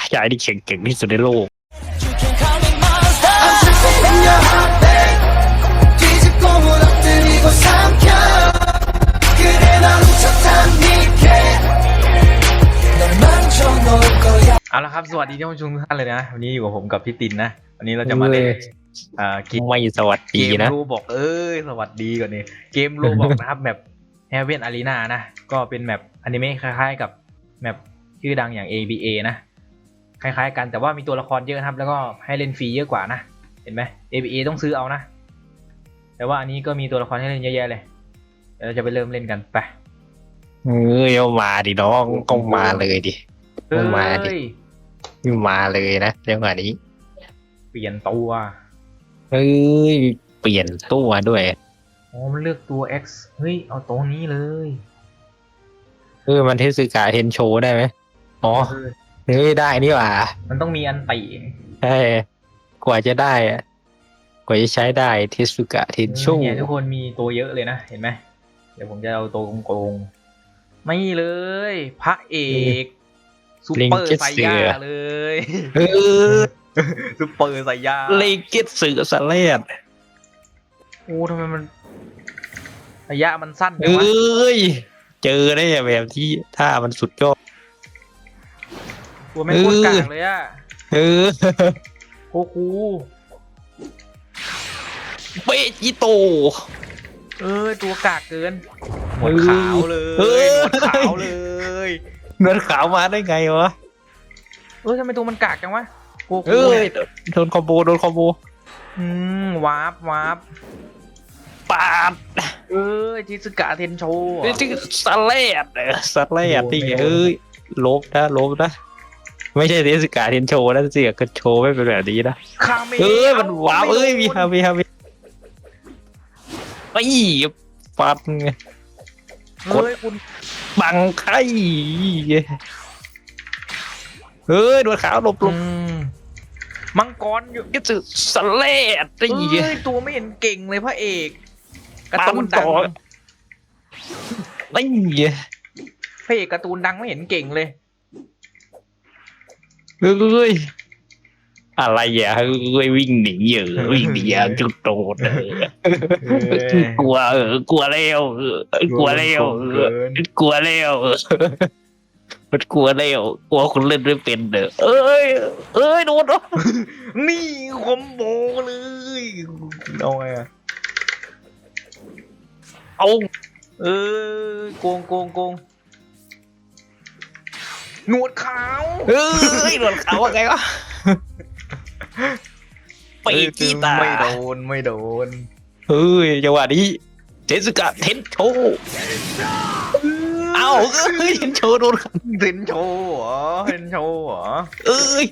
ายายที่เก่งที่สุดในโลก เอาละครับ สวัสดีท่านผู้ชมทุกท่านเลยนะ วันนี้อยู่กับผมกับพี่ตินนะ วันนี้เราจะมาเล่นเกมไม่สวัสดีนะเกมนะ รูบอกเอ้ย สวัสดีก่อนนี่เกมรูบอกนะครับแบบแฮเวนอารีนานะ ก็เป็นแบบอนิเมะคล้ายๆกับแบบชื่อดังอย่าง ABA นะ คล้ายๆ กันแต่ว่ามีตัวละครเยอะนะครับ แล้วก็ให้เล่นฟรีเยอะกว่านะ เห็นไหม ABA ต้องซื้อเอานะ แต่ว่าอันนี้ก็มีตัวละครให้เล่นเยอะแยะเลยเดี๋ยวเราจะไปเริ่มเล่นกันไปเอ้ยเอามาดิน้องก็มาเลยดิเฮ้ยมาดิมาเลยนะจังหวะนี้ เปลี่ยนตัวเอ้ยเปลี่ยนตัวด้วยอ๋อมันเลือกตัว X เฮ้ย เอาตรงนี้เลย เออ มันเทสกาเทนโชได้ไหม อ๋อ เออเฮ้ยได้นี่หว่ามันต้องมีอันติใช่กว่าจะได้อะกว่าจะใช้ได้เทสกาเทนโชเนี่ยทุกคนมีตัวเยอะเลยนะ เห็นไหมเดี๋ยวผมจะเอาตัวโกงๆไม่เลย พระเอกซูเปอร์ไซย่าเลยเออซูเปอร์ไซย่าเลเกตสือสเลดโอ้ทำไมมันระยะมันสั้นเอจังวะ้ย เจอได้แบบที่ถ้ามันสุดยอด ตัวไม่งโคตรกากเลยอะเออโคคูเปจิโต เออตัวกากเกินหมดขาวเลยเฮ้ยหมดขาวเลยเงินขาวมาได้ไงวะเออทำไมตัวมันกากจังวะโคคูเอ้ยเนี่ยโดนคอมโบโดนคอมโบอืมวาร์ปวาร์ปปาดเออจิสกะเทนโชว์นี่ที่สเลดเออสเลดโอ้โหนี่ไม่โดนเอ้ยลบนะลบนะ ไม่ใช่เทสกาเทนโชนะเสียกันโชว์ไม่เป็นแบบนี้นะคาเมเอ้ยมันว้าวไโดนเอ้ยมีฮามีฮามีไอ้ปัดไงเฮ้ยคุณบังไข่เฮ้ยโดนขาวหลบหลอืบมมังกรอยู่ก็จะสเลดเอ้นี่ยตัวไม่เห็นเก่งเลยพระเอกการ์ปัตูงนดัต่งอนี่พระเอกการ์ตูนดังไม่เห็นเก่งเลย เอ้ยอะไรอะเอ้ยวิ่งหนีเยอะวิ่งหนีอย่างจุดโตดเออกลัวเออกลัวแล้วเออกลัวแล้วเออกลัวแล้วเออมันกลัวแล้วกลัวคนเล่นไม่เป็นเด้อเอ้ย เอ้ยโดนนี่คอมโบเลยเอาไงอะเอาเออโกงโกงโกง หนวดขาวเอ้ยโดนเขาว่าไงวะไปกีตาร์ไม่โดนไม่โดนเฮ้ยจังหวะนี้เทสกาเทนโชเอ้าเอ้ยเทนโชโดนเทนโชว์เหรอเทนโชว์เหรอเอ้ย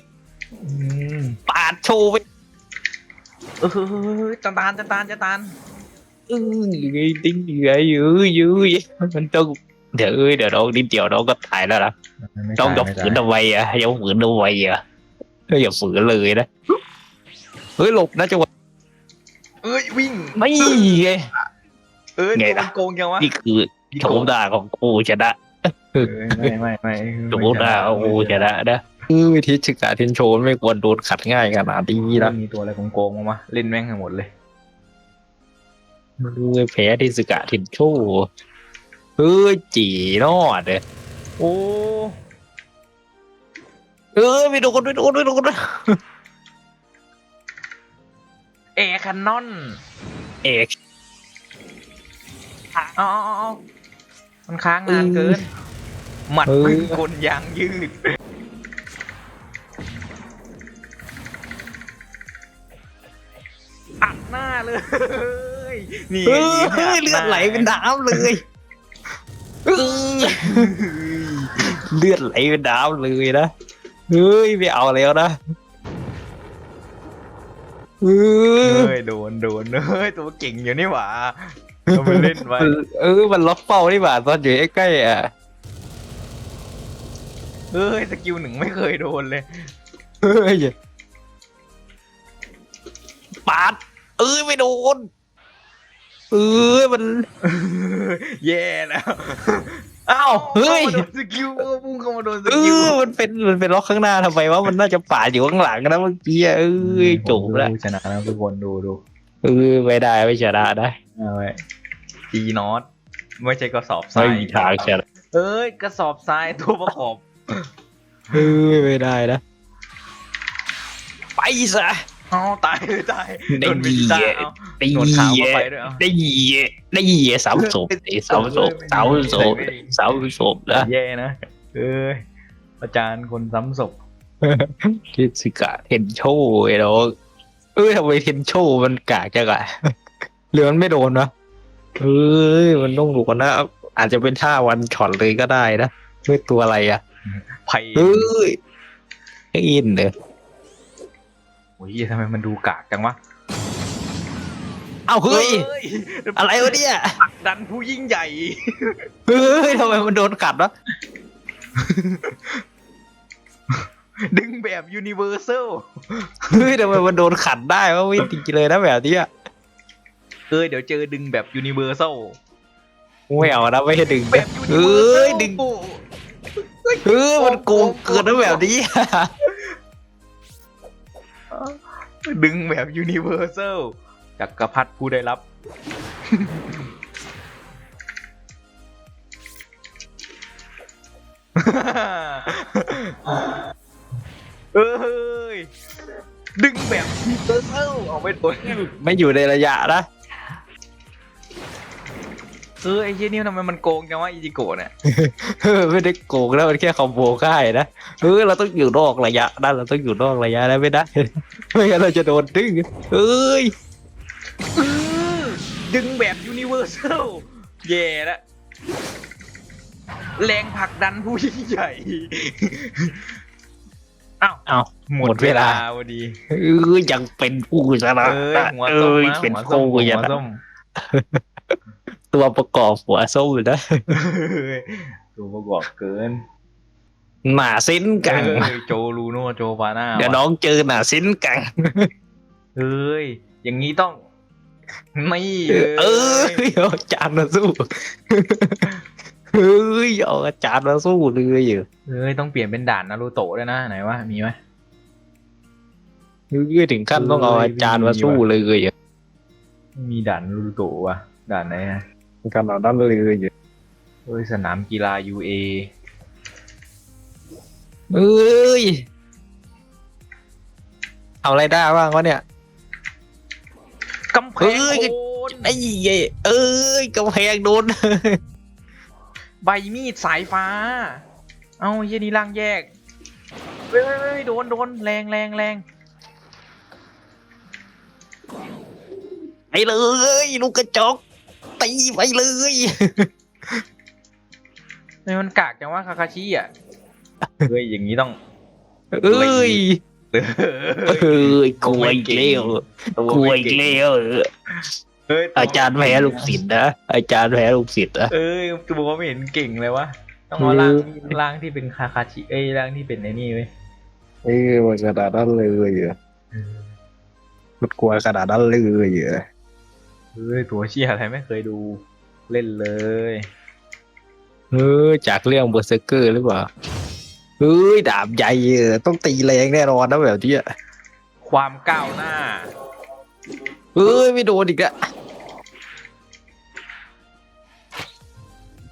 อืมปาดโชว์ไปเออจะตานจะตานจะตานเอ้ยดิ้งเหยื่อยื้อยื้อมันต้อง เดี๋ยวเอ้ยเดี๋ยวน้องนิดเดียวน้องก็ตายแล้วนะต้องอย่าฝืนทำไมอะอย่าฝืนทำไมอะเฮ้ยอย่าฝืนเลยนะเฮ้ยหลบนะจังหวะเอ้ยวิ่ง ไม่ไง เอ้ยไงตัวล่ะมันโกงยังวะนี่คือโฉมหน้าของกูชนะเออไม่ไม่ไม่โฉมหน้าของกูชนะนะเออวิธีศึกษาเทนโชไม่ควรโดนขัดง่ายขนาดนี้นะมีตัวอะไรโกงๆมั้งวะเล่นแม่งทั้งหมดเลยเออแพ้ที่ศึกษาเทนโช เออจีนอดเลยโอ้เออไม่โดนไม่โดนไม่โดนแอร์คันนอนเอกอ๋อมันค้างนานเกิน หมัดปืนกลยางยืด อัดหน้าเลย นี่เอไงอเลือดไหลเป็นน้ำเลย เออเลือดไหลเป็นน้ำเลยนะ เฮ้ย ไม่เอาแล้วนะเออเฮ้ยโดนโดนเฮ้ยตัวเก่งอยู่นี่หว่าเราไปเล่นไว้เออ มันล็อกเป้านี่หว่าตอนอยู่ใกล้ๆอะเฮ้ยสกิลหนึ่งไม่เคยโดนเลยเฮ้ยปาดเออไม่โดน เออมัน แย่แล้วเอ้าวเฮ้ยข้ามาโดนสกิลเออพุ่งเข้ามาโดนสเอกิลอมันเป็นมันเป็นล็อกข้างหน้าทำไมว่ามันน่าจะป่าดอยู่ข้างหลังนะเมื่อกี้อะเอ้ยจบแล้วชนะแล้วทุกคนดูดูเออไม่ได้ไม่ชนะได้เอาไว้จีนอตไม่ใช่กระสอบทราไม่ยมีทางชนะเอ้ยกระสอบทรายตัวประกอบเออไม่ได้นะไปซะ เอาตายเลยตายได้โดนวินต้าเอาได้โดนเหขาวยีเข้ายไปด้วยเอาได้เหยียได้เหยียเสาศพไอ้เสาศพเสาศพเสาศพนะแย่นะเอ้ยอาจารย์คนซ้ำศพคิดสิกะเทนโชไอ้น้องเอ้ยทำไมเทนโชมันกากจังอะหรือมันไม่โดนวะเอ้ยมันต้องดูกันนะ อาจจะเป็นท่าวันช็อตเลยก็ได้นะเฮ้ยตัวอะไรอะ ไผ่เฮ้ยไอ้อินเด้อ โอ้ยทำไมมันดูกากจังวะ เอ้าเฮ้ย อะไรวะเนี่ย ดันผู้ยิ่งใหญ่ เฮ้ยทำไมมันโดนกัดวะ ดึงแบบยูนิเวอร์แซล เฮ้ยทำไมมันโดนขัดได้วะไม่จริงๆเลยนะแบบเนี้ยเอ้ยเดี๋ยวเจอดึงแบบยูนิเวอร์แซลไม่เอานะไม่ให้ดึงแบนะบยูนิเฮ้เวอร์แซยลดึง เฮ้ยมันโกงเกินนะแบบนี้ ดึงแบบยูนิเวอร์แซลจักรพรรดิผู้ได้รับ เอ้ย ดึงแบบยูนิเวอร์แซลเอาไปโดน ไม่อยู่ในระยะนะ เออไอ้เหี้ยนี่ทำไมมันโกงจังวะอิจิโกะเนี่ยเออไม่ได้โกงแล้วมันแค่คอมโบค่ายนะเออเราต้องอยู่นอกระยะนะเราต้องอยู่นอกระยะนะไม่ได้ ไม่งั้นเราจะโดนดึงเอ้ยอื้อดึงแบบยูนิเวอร์แซลแย่ละแรงผลักดันผู้ยิ่งใหญ่อ้าวเอาหมดเวลาพอดีเออยังเป็นผู้ชนะเอ้ยหัวเอส้มอนะเป็นหัวส้มผู้หัชวนะส้ม ตัวประกอบหัวส้มเลยนะเฮ้ยตัวประกอบเกินหนาซินกัง เอ้ยโจลูโนโจฟาน่าเดี๋ยวน้องเจอหนาซินกัง เอ้ยอย่างนี้ต้อง ไม่เออเอาอาจารย์มาสู้เฮ้ยเอาอาจารย์มาสู้เลยอยู่เอ้ยต้องเปลี่ยนเป็นด่านนารูโตะด้วยนะไหนวะมีไหม เฮ้ยถึงขั้นต้องเอาอาจารย์มาสู้เลยอยู่ไม่มีด่านนารูโตะว่ะด่านไหนอะ ขนาดนั้นเลยอยู่เอ้ยสนามกีฬา UA เอ้ยเอาอะไรได้บ้างวะเนี่ย กำแพงเฮ้ย โคนไอ้เย่เอ้ยกำแพงโดน ใบมีดสายฟ้า เอาเฮียนี่ล่างแยกเฮ้ยเฮ้ยเฮ้ยโดนโดนแรงแรงแรงไปเลยลูกกระจอก ตีไปเลยทำไมมันกากจังวะคาคาชิอะเฮ้ยอย่างนี้ต้องเอ้ยเฮ้ยเอ้ยกลัวอีกแล้วตัวกลัวไม่อีกเงแล้วเฮ้ยตัวอาจารย์แพ้ลูกศิษย์นะอาจารย์แพ้ลูกศิษย์นะเอ้ยตัวไม่เห็นเก่งเลยวะต้องเอาล่างล่างที่เป็นคาคาชิเอ้ยล่างที่เป็นไอ้นี่เว้ยเอ้ยมันขนาดนั้นเลยเหรอมันกลัวขนาดนั้นเลยเหรอ เฮ้ยตัวเชี่ยอะไรไม่เคยดูเล่นเลย เออจากเรื่องเบอร์เซอร์เกอร์หรือเปล่าเฮ้ยดาบใหญ่เออต้องตีแรงแน่นอนนะแบบนี้อะความก้าวหน้าเฮ้ยไม่โดนอีกอะ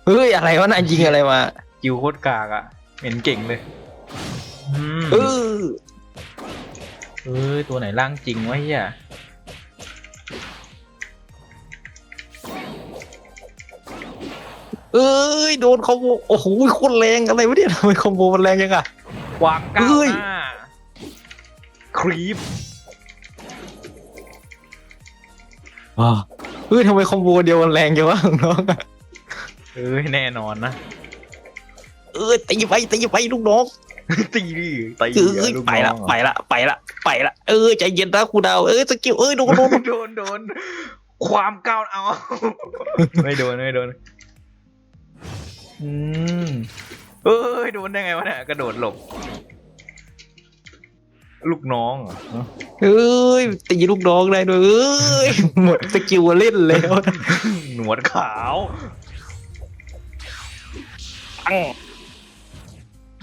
เฮ้ยอะไรวะน่ายิงอะไรมากิวโคตรกากอะเห็นเก่งเลยอืมเออเอ้ยตัวไหนล่างจริงวะเฮีย อ้ยโดนคอมโบโอ้โหโคตรแรงอะไรวะเนี่ยทำไมคอมโบมันแรงยังอะความก้าวเฮ้ย หน้าครีปอ่าเฮ้ยทำไมคอมโบเดียวมันแรงจังวะน้องอะเอ้ยแน่นอนนะ เออตีไปตีไปลูกน้อง ตีดิตีเอ้ยลูกไปละน้องไปละไปละไปละเออใจเย็นนะครูดาวเออสกิลเอ้ยโดนโดนโดนโดน ความก้าวเอา ไม่โดนไม่โดน อืมเอ้ยโดนได้ไงวะเนี่ยกระโดดหลบ ลูกน้องเหรอเอ้ยตีลูกน้องได้ด้วยเอ้ยหมดสกิลเล่นแล้วหนวดขาวปัง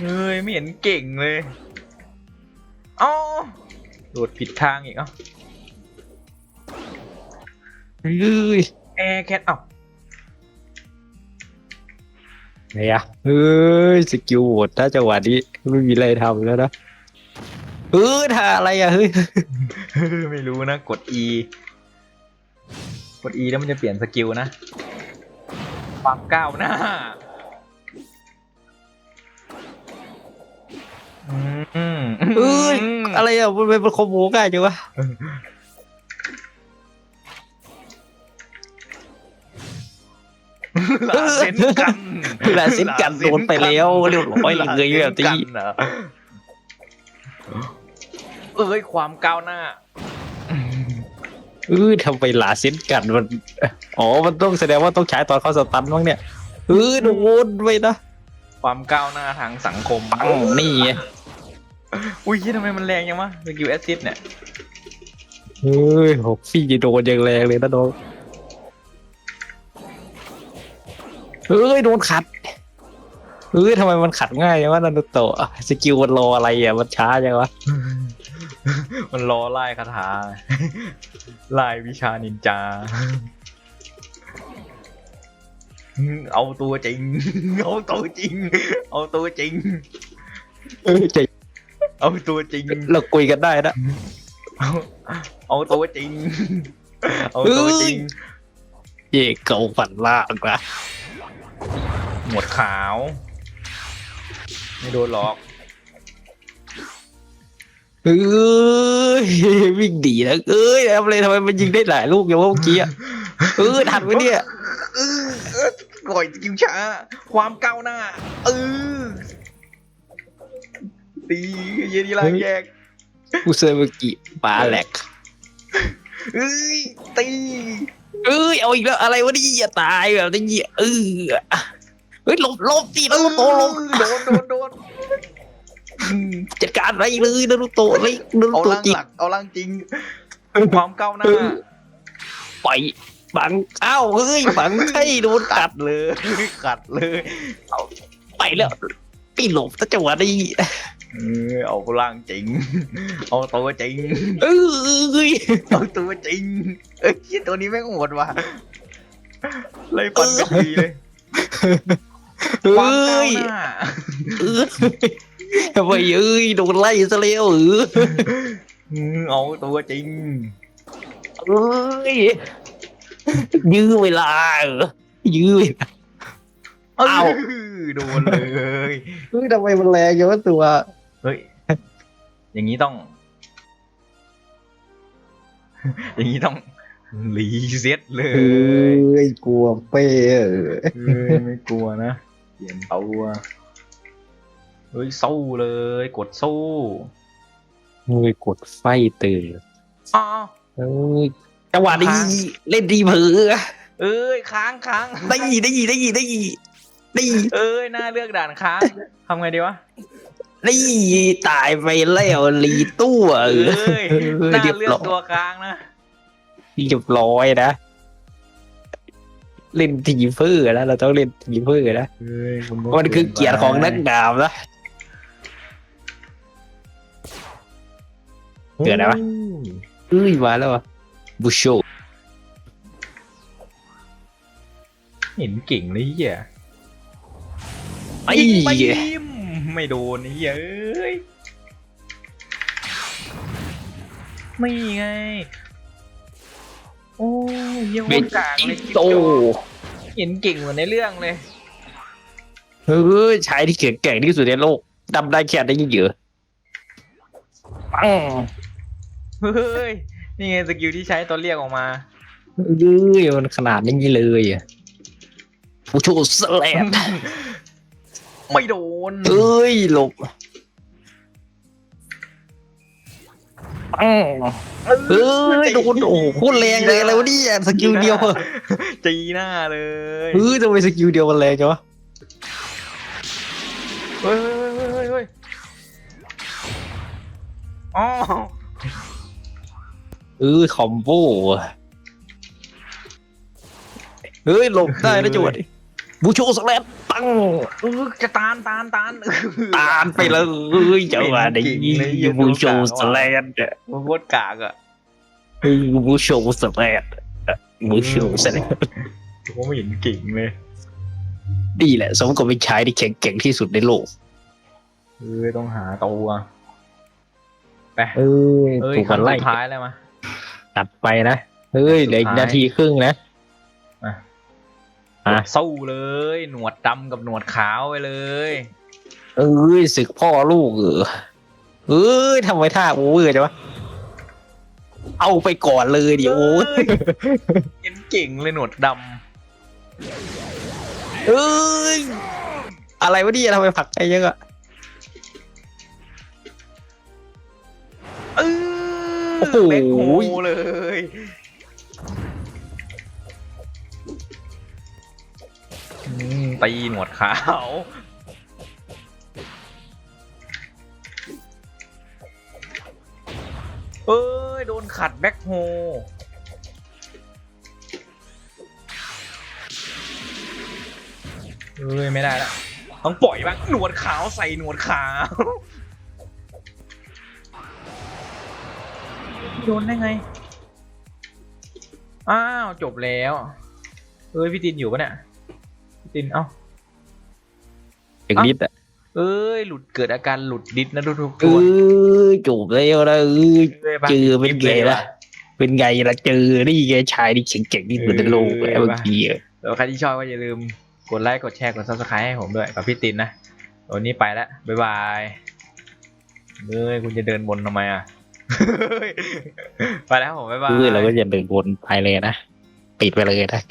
เฮ้ยไม่เห็นเก่งเลยเอ้าโดดผิดทางอีกเอ้าเฮ้ยแอร์แคทเอ้า ไหนอะเฮ้ยสกิลโหดถ้าจังหวะนี้ไม่มีอะไรทำแล้วนะเออท่าอะไรอะเฮ้ยไม่รู้นะ กด E กด E แล้วมันจะเปลี่ยนสกิลนะความก้าวหน้าอืมเอ้ยอะไรอะมันเป็นคอมโบง่ายจังวะ ลาเซนกันเวลาเส้นกันโดนไปแล้วเรียบร้อยเลยแบบลานี้เซนกันเหรอเอ้ยความก้าวหน้าเออทำไมหลาเส้นกันมันอ๋อมันต้องแสดงว่าต้องใช้ตอนเขาสตันมั้งเนี่ยเออโดนไปนะความก้าวหน้าทางสังคมปังนี่ไงอุ้ยทำไมมันแรงยังวะสกิลแอซิดเนี่ยเฮ้ยหกฟี่โดนอย่างแรงเลยนะน้อง เฮ้ยโดนขัดเฮ้ยทำไมมันขัดง่ายจังวะนันโตะสกิลมันรออะไรอะมันช้าจังวะมันรอไล่คาถาไล่วิชานินจา เอาตัวจริง เอาตัวจริง เอาตัวจริง เออใจเอาตัวจริง เราคุยกันได้นะ เอาเอาตัวจริง เอาตัวจริงเย่เก่าฝันล่างนะ หมวดขาว ไม่โดนหรอกเอ้ยวิ่งดีนะเอ้ยทำอะไรทำไมมันยิงได้หลายลูกอย่างว่าเมื่อกี้อะเออทันไหมเนี่ยเออเออก่อยกิ้วช้า ความก้าวหน้าเออตีเยนี่ล่างแยกกูเซอร์เมื่อกี้ปลาแหลกเอ้ยตี เอ้ยเอาอีกแล้วอะไรวะนี่อย่าตายแบบนี้เออเฮ้ยหลบหลบตีนารูโตะหลบโดนโดนโดนจัดการอะไรเลยนารูโตะเลยนารูเอาโตะล่างจริงหลักเอาล่างจริงความก้าวหน้าไปบังเอ้าเฮ้ยบังใช่โดนกัดเลยกัดเลย ไปแล้ว ปีหลบถ้าจังหวะนี้เออเอาล่างจริง เอาตัวจริง เอ้ยเอาตัวจริง เอ้ยเหี้ยตัวนี้แม่งโหดว่ะไล่ฟันกันดีเลยเอความก้า้วยหน้าเอ้ยทำไมเอ้ยโดนไล่ซะแล้วเอออืมเอาตัวจริง เอ้ยยื้อเวลาเออยื้อเวลา เอ้าเอาโดนเลยเฮ้ยทำไมมันแรงอย่างว่าตัว เฮ้ย อย่างนี้ต้อง อย่างนี้ต้องรีเซ็ตเลเอ้ยยกลัวเป้เออเฮ้ยไม่กลัวนะเปลี่ยนตัวเฮ้ยสู้เลย กดสู้มึงไปกดไฟตื่นอ้าวเอ้ยจังหวะนี้เล่นดีเผือเอ้ยค้างค้างได้ยีได้ยีได้ยีได้ยี ได้ยีเอ้ยน่าเลือกด่านค้างทำไงดีวะได้ยีตายไปแล้วรีตู้เอเอ้อยเออน่าเรียบเลือกร้อยตัวค้างนะเรียบร้อยนะ เล่นทีเฟอร์นะเราต้องเล่นทีเฟอร์นะเฮ้ยมันคือเกียรติของนักดาบนะ เกิดอะไรวะ เอ้ยมาแล้วอะบูโช เห็นเก่งเลยเหี้ย ไอ้ยิงไปเหี้ยยิ้มไม่โดนไอ้เหี้ยเอ้ยไม่ไง โอ้ยเยี่ยมเป็นกลางจิเลยโตเห็นเก่งเหมือนในเรื่องเลยเฮ้ยชายที่เก่งแกร่งที่สุดในโลกดำได้แค่ได้ยิ่งเยอะปังเฮ้ยนี่ไงสกิลที่ใช้ตอนเรียกออกมาเฮ้ยมันขนาดนี้เลยอะผู้โชว์สแลม ไม่โดน เอ้ยหลบปังเอ้ยโดนโอ้โหโคตรแรงเลยอะไรวะเนี่ยสกิลเดียวจีหน้าเลยเฮ้ยทำไมสกิลเดียวมันแรงจังวะเฮ้ยเฮ้ยเฮ้ยเฮ้ยอ๋อเออคอมโบเฮ้ยหลบได้นะจังหวะนี้บูโชสแลมไปปังเออจะตานตานตานเออตามไปเลยจังหวะนี้ยูบูโชว์สแลนด์มันโคตรกากอะยูบูโชว์สแลนด์ยูบูโชว์สแลนด์ผมไม่เห็นเก่งเลยนี่แหละ สมกับเป็นชายที่แข็งแกร่งที่สุดในโลกเออต้องหาตัวไปเออเอ้ยถูกครั้กันงไล่สุดท้ายแล้วมาตัดไปนะเฮ้ยเหลืออีกนาทีครึ่งนะอะ อะสู้เลย หนวดดำกับหนวดขาวไปเลย เอ้ยศึกพ่อลูกเออเอ้ยทำไมท่าโอเวอร์จังวะเอาไปก่อนเลยดิโอ้ยเห็นเก่งเลยหนวดดเอ้ยอะไรวะเนี่ยทำไมผลักไอ้เยอะอะำเออโอ้โหแบ็คโฮเลย ตีหนวดขาวเอ้ย โดนขัดแบ็คโฮเอ้ย ไม่ได้ละต้องปล่อยบ้างหนวดขาวใส่หนวดขาว โดนได้ไง อ้าว จบแล้ว เอ้ย พี่ตินอยู่ปะเนี่ย ตินเอ้าอย่างนิดอะเอ้ยหลุดเกิดอาการหลุดดิสนะทุกทุกๆเอคนอจบแล้วนะเออเอ้ยปะเจอเป็นไงล่ะ เป็นไงล่ะเจอนี่ไงชายที่แข็งแกร่งที่สุดในโลกแล้วเมื่อกี้อะแล้วใครที่ชอบก็อย่าลืมกดไลค์กดแชร์กด subscribe ให้ผมด้วยกับพี่ตินนะวันนี้ไปแล้วบ๊ายบายเอ้ยคุณจะเดินบนทำไมอะไปแล้วผมบ๊ายบายเออเราก็จะเดินวนไปเลยนะปิดไปเลยนะ